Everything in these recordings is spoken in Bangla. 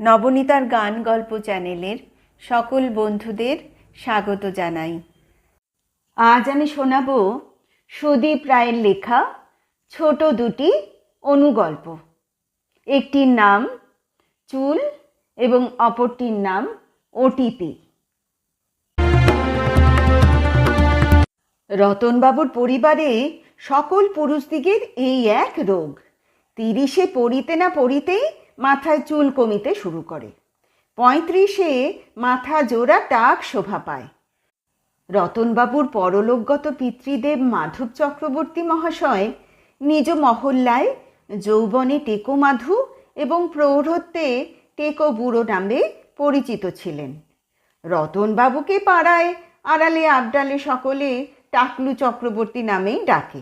নবনীতার গান গল্প চ্যানেলের সকল বন্ধুদের স্বাগত জানাই। আজ আমি শোনাব সুদীপ রায়ের লেখা ছোট দুটি অনুগল্প। একটির নাম চুল এবং অপরটির নাম ওটিপি। রতনবাবুর পরিবারে সকল পুরুষদিগের এই এক রোগ। তিরিশে পড়িতে না পড়িতেই মাথায় চুল কমিতে শুরু করে। পঁয়ত্রিশে মাথা জোড়া টাক শোভা পায়। রতনবাবুর পরলোকগত পিতৃদেব মাধব চক্রবর্তী মহাশয় নিজ মহল্লায় যৌবনে টেকো মাধু এবং প্রৌঢ়ত্বে টেকো বুড়ো নামে পরিচিত ছিলেন। রতনবাবুকে পাড়ায় আড়ালে আবডালে সকলে টাকলু চক্রবর্তী নামেই ডাকে।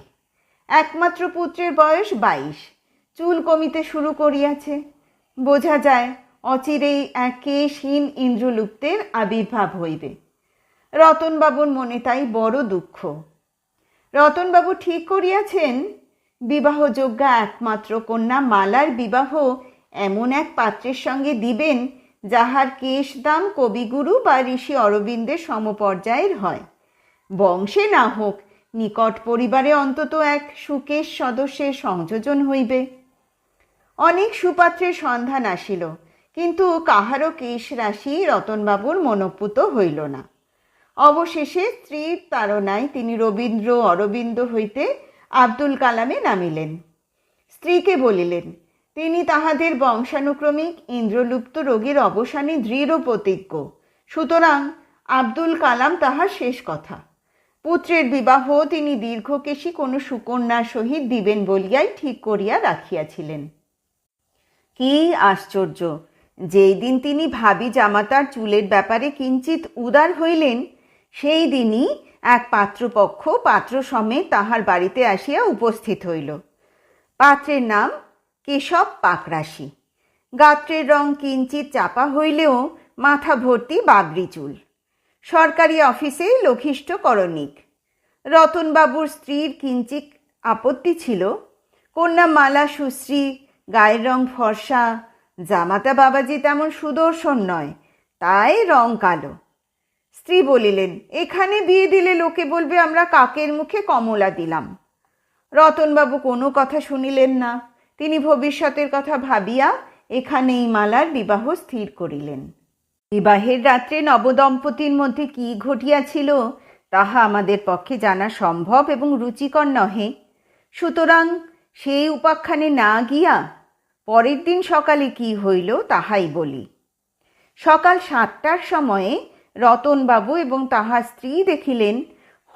একমাত্র পুত্রের বয়স বাইশ। চুল কমিতে শুরু করিয়াছে। বোঝা যায় অচিরেই এক কেশহীন ইন্দ্রলুপ্তের আবির্ভাব হইবে। রতনবাবুর মনে তাই বড় দুঃখ। রতনবাবু ঠিক করিয়াছেন, বিবাহযোগ্যা একমাত্র কন্যা মালার বিবাহ এমন এক পাত্রের সঙ্গে দিবেন যাহার কেশ দাম কবিগুরু বা ঋষি অরবিন্দের সমপর্যায়ের হয়। বংশে না হোক, নিকট পরিবারে অন্তত এক সুকেশ সদস্যের সংযোজন হইবে। অনেক সুপাত্রের সন্ধান আসিল, কিন্তু কাহারও কেশ রাশি রতনবাবুর মনোপুত হইল না। অবশেষে স্ত্রীর তাড়নায় তিনি রবীন্দ্র অরবিন্দ হইতে আব্দুল কালামে নামিলেন। স্ত্রীকে বলিলেন, তিনি তাহাদের বংশানুক্রমিক ইন্দ্রলুপ্ত রোগের অবসানে দৃঢ় প্রতিজ্ঞ। সুতরাং আব্দুল কালাম তাহার শেষ কথা। পুত্রের বিবাহ তিনি দীর্ঘকেশী কোনো সুকন্যার সহিত দিবেন বলিয়াই ঠিক করিয়া রাখিয়াছিলেন। কি আশ্চর্য। যেই দিন তিনি ভাবি জামাতার চুলের ব্যাপারে কিঞ্চিত উদার হইলেন, সেই দিনই এক পাত্রপক্ষ পাত্র সমেত তাহার বাড়িতে আসিয়া উপস্থিত হইল। পাত্রের নাম কেশব পাকরাশি। গাত্রের রং কিঞ্চিত চাপা হইলেও মাথা ভর্তি বাগরি চুল। সরকারি অফিসে লঘিষ্ঠ করণিক। রতনবাবুর স্ত্রীর কিঞ্চিত আপত্তি ছিল। কন্যা মালা সুশ্রী গায়ের রং ফর্সা, জামাতা বাবাজি তেমন সুদর্শন নয়, তাই রং কালো। স্ত্রী বলিলেন, এখানে বিয়ে দিলে লোকে বলবে আমরা কাকের মুখে কমলা দিলাম। রতনবাবু কোনো কথা শুনিলেন না। তিনি ভবিষ্যতের কথা ভাবিয়া এখানেই মালার বিবাহ স্থির করিলেন। বিবাহের রাত্রে নবদম্পতির মধ্যে কি ঘটিয়াছিল, তাহা আমাদের পক্ষে জানা সম্ভব এবং রুচিকর নহে। সুতরাং সেই উপাখ্যানে না গিয়া পরের দিন সকালে কি হইল তাহাই বলি। সকাল সাতটার সময়ে রতনবাবু এবং তাহার স্ত্রী দেখিলেন,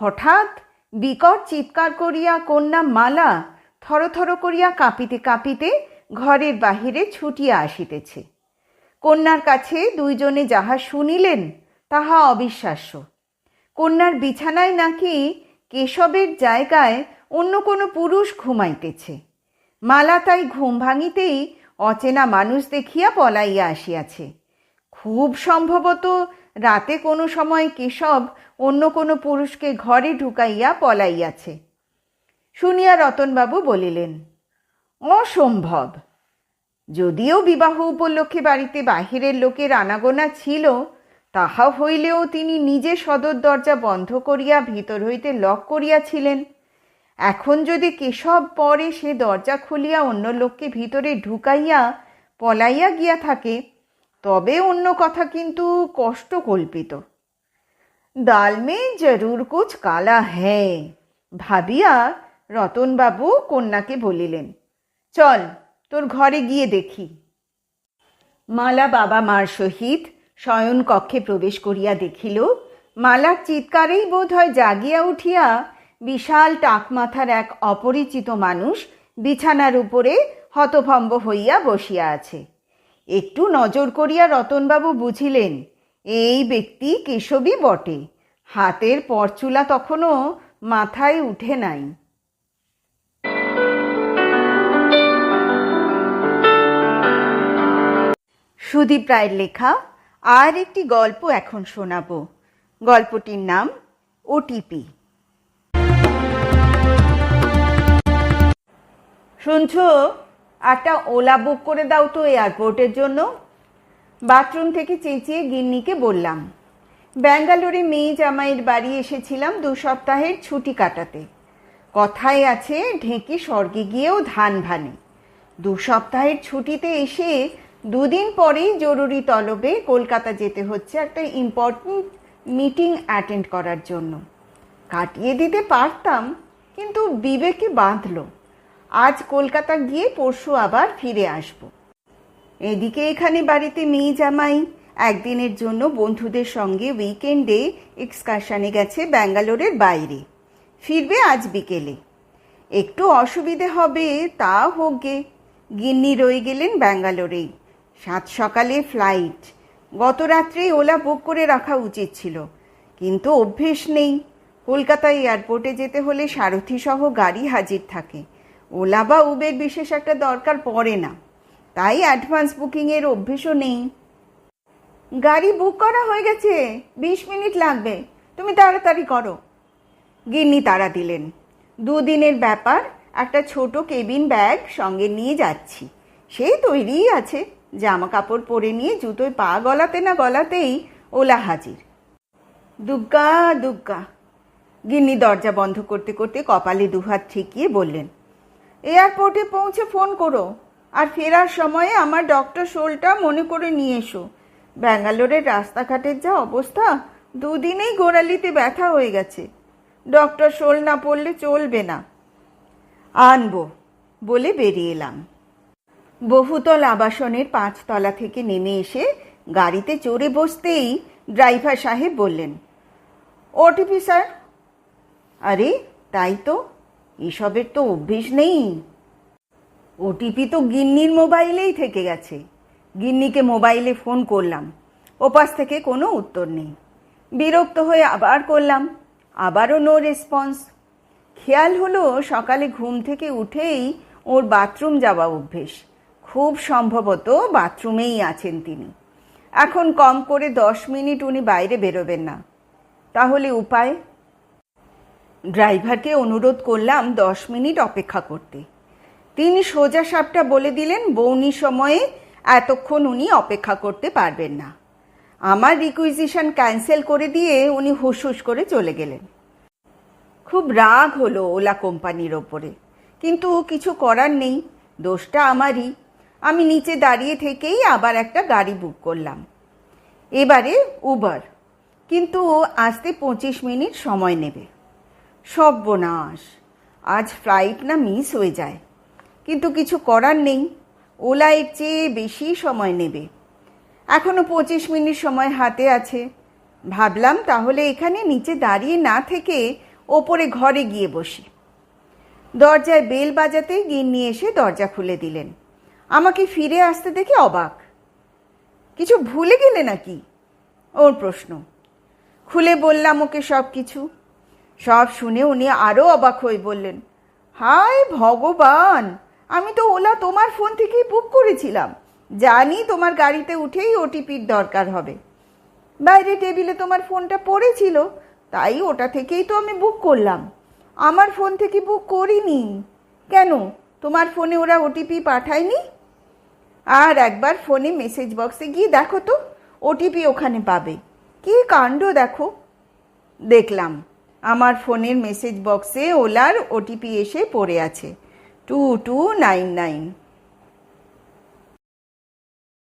হঠাৎ বিকট চিৎকার করিয়া কন্যা মালা থরথর করিয়া কাঁপিতে কাঁপিতে ঘরের বাহিরে ছুটিয়া আসিতেছে। কন্যার কাছে দুইজনে যাহা শুনিলেন, তাহা অবিশ্বাস্য। কন্যার বিছানায় নাকি কেশবের জায়গায় অন্য কোনো পুরুষ ঘুমাইতেছে। মালা তাই ঘুম ভাঙিতেই অচেনা মানুষ দেখিয়া পলাইয়া আসিয়াছে। খুব সম্ভবত রাতে কোনো সময় কেশব অন্য কোনো পুরুষকে ঘরে ঢুকাইয়া পলাইয়াছে। শুনিয়া রতনবাবু বলিলেন, অসম্ভব। যদিও বিবাহ উপলক্ষে বাড়িতে বাহিরের লোকের আনাগোনা ছিল, তাহা হইলেও তিনি নিজে সদর দরজা বন্ধ করিয়া ভিতর হইতে লক করিয়াছিলেন। এখন যদি কেশব পরে সে দরজা খুলিয়া অন্য লোককে ভিতরে ঢুকাইয়া পলাইয়া গিয়া থাকে, তবে অন্য কথা কিন্তু কষ্ট কল্পিত দাল মে জরুর কুচ কালা হ্যাঁ ভাবিয়া রতনবাবু কন্যাকে বলিলেন। চল, তোর ঘরে গিয়ে দেখি মালা বাবা মার সহিত শয়ন কক্ষে প্রবেশ করিয়া দেখিল, মালার চিৎকারেই বোধ হয় জাগিয়া উঠিয়া বিশাল টাকমাথার এক অপরিচিত মানুষ বিছানার উপরে হতভম্ব হইয়া বসিয়া আছে। একটু নজর করিয়া রতনবাবু বুঝিলেন, এই ব্যক্তি কেশবী বটে। হাতের পরচুলা তখনও মাথায় উঠে নাই। সুদীপ রায়ের লেখা, আর একটি গল্প এখন শোনাব। গল্পটির নাম ওটিপি। শুনছো? একটা ওলা বুক করে দাও তো এয়ারপোর্টের জন্য। বাথরুম থেকে চেঁচিয়ে গিন্নিকে বললাম, ব্যাঙ্গালোরে মেয়ে জামাইয়ের বাড়ি এসেছিলাম দু সপ্তাহের ছুটি কাটাতে। কথায় আছে, ঢেঁকি স্বর্গে গিয়েও ধান ভানে। দু সপ্তাহের ছুটিতে এসে দুদিন পরেই জরুরি তলবে কলকাতা যেতে হচ্ছে একটা ইম্পর্ট্যান্ট মিটিং অ্যাটেন্ড করার জন্য। কাটিয়ে দিতে পারতাম, কিন্তু বিবেকে বাঁধলো। আজ কলকাতা গিয়ে পরশু আবার ফিরে আসব। এদিকে এখানে বাড়িতে মেয়ে জামাই। একদিনের জন্য বন্ধুদের সঙ্গে উইকেন্ডে এক্সকারশনে গেছে ব্যাঙ্গালোরের বাইরে। ফিরবে আজ বিকেলে। একটু অসুবিধে হবে, তা হোক গে গিন্নি রয়ে গেলেন ব্যাঙ্গালোরেই। সাত সকালে ফ্লাইট গত রাত্রেই ওলা বুক করে রাখা উচিত ছিল। কিন্তু অভ্যেস নেই। কলকাতা এয়ারপোর্টে যেতে হলে সারথি সহ গাড়ি হাজির থাকে। ওলা বা উবের বিশেষ একটা দরকার পড়ে না। তাই অ্যাডভান্স বুকিংয়ের অভ্যেসও নেই। গাড়ি বুক করা হয়ে গেছে, বিশ মিনিট লাগবে। তুমি তাড়াতাড়ি করো। গিন্নি তাড়া দিলেন। দুদিনের ব্যাপার, একটা ছোট কেবিন ব্যাগ সঙ্গে নিয়ে যাচ্ছি। সেই তৈরিই আছে। জামা কাপড় পরে নিয়ে জুতোয় পা গলাতে না গলাতেই ওলা হাজির। দুগ্গা দুগ্গা। গিন্নি দরজা বন্ধ করতে করতে কপালে দুহাত ঠেকিয়ে বললেন এয়ারপোর্টে পৌঁছে ফোন করো আর ফেরার সময়ে আমার ডক্টর শোলটা মনে করে নিয়ে এসো। ব্যাঙ্গালোরের রাস্তাঘাটের যা অবস্থা, দুদিনেই গোড়ালিতে ব্যথা হয়ে গেছে। ডক্টর শোল না পড়লে চলবে না। আনব বলে বেরিয়ে এলাম। বহুতল আবাসনের পাঁচতলা থেকে নেমে এসে গাড়িতে চড়ে বসতেই ড্রাইভার সাহেব বললেন, ওটিপি স্যার? আরে, তাই তো। এসবের তো অভ্যেস নেই। ওটিপি তো গিন্নির মোবাইলেই থেকে গেছে। গিন্নিকে মোবাইলে ফোন করলাম। ওপাশ থেকে কোনো উত্তর নেই। বিরক্ত হয়ে আবার করলাম। আবারও নো রেসপন্স খেয়াল হলো সকালে ঘুম থেকে উঠেই ওর বাথরুম যাওয়া অভ্যেস। খুব সম্ভবত বাথরুমেই আছেন তিনি। এখন কম করে দশ মিনিট উনি বাইরে বেরোবেন না। তাহলে উপায়? ড্রাইভারকে অনুরোধ করলাম দশ মিনিট অপেক্ষা করতে। তিনি সোজা সাপটা বলে দিলেন, বৌনি সময়ে এতক্ষণ উনি অপেক্ষা করতে পারবেন না। আমার রিকুইজিশন ক্যান্সেল করে দিয়ে উনি হুস হুস করে চলে গেলেন। খুব রাগ হলো ওলা কোম্পানির ওপরে। কিন্তু কিছু করার নেই, দোষটা আমারই। আমি নিচে দাঁড়িয়ে থেকেই আবার একটা গাড়ি বুক করলাম। এবারে উবার কিন্তু আসতে পঁচিশ মিনিট সময় নেবে। সর্বনাশ আজ ফ্লাইট না মিস হয়ে যায়। কিন্তু কিছু করার নেই। ওলা এর চেয়ে বেশি সময় নেবে। এখনও পঁচিশ মিনিট সময় হাতে আছে। ভাবলাম তাহলে এখানে নিচে দাঁড়িয়ে না থেকে ওপরে ঘরে গিয়ে বসি। দরজায় বেল বাজাতে গিন্নি এসে দরজা খুলে দিলেন। আমাকে ফিরে আসতে দেখে অবাক। কিছু ভুলে গেলে নাকি? ওর প্রশ্ন। খুলে বললাম ওকে সব কিছু সব শুনে উনি আরও অবাক হয়ে বললেন, হায় ভগবান! আমি তো ওলা তোমার ফোন থেকেই বুক করেছিলাম। জানি তোমার গাড়িতে উঠেই ওটিপির দরকার হবে। বাইরে টেবিলে তোমার ফোনটা পড়েছিল, তাই ওটা থেকেই তো আমি বুক করলাম। আমার ফোন থেকে বুক করিনি। কেন? তোমার ফোনে ওরা ওটিপি পাঠায়নি? আর একবার ফোনে মেসেজ বক্সে গিয়ে দেখো তো, ওটিপি ওখানে পাবে। কী কাণ্ড দেখো? দেখলাম। আমার ফোনের মেসেজ বক্সে ওলার ওটিপি এসে পড়ে আছে। Two two nine nine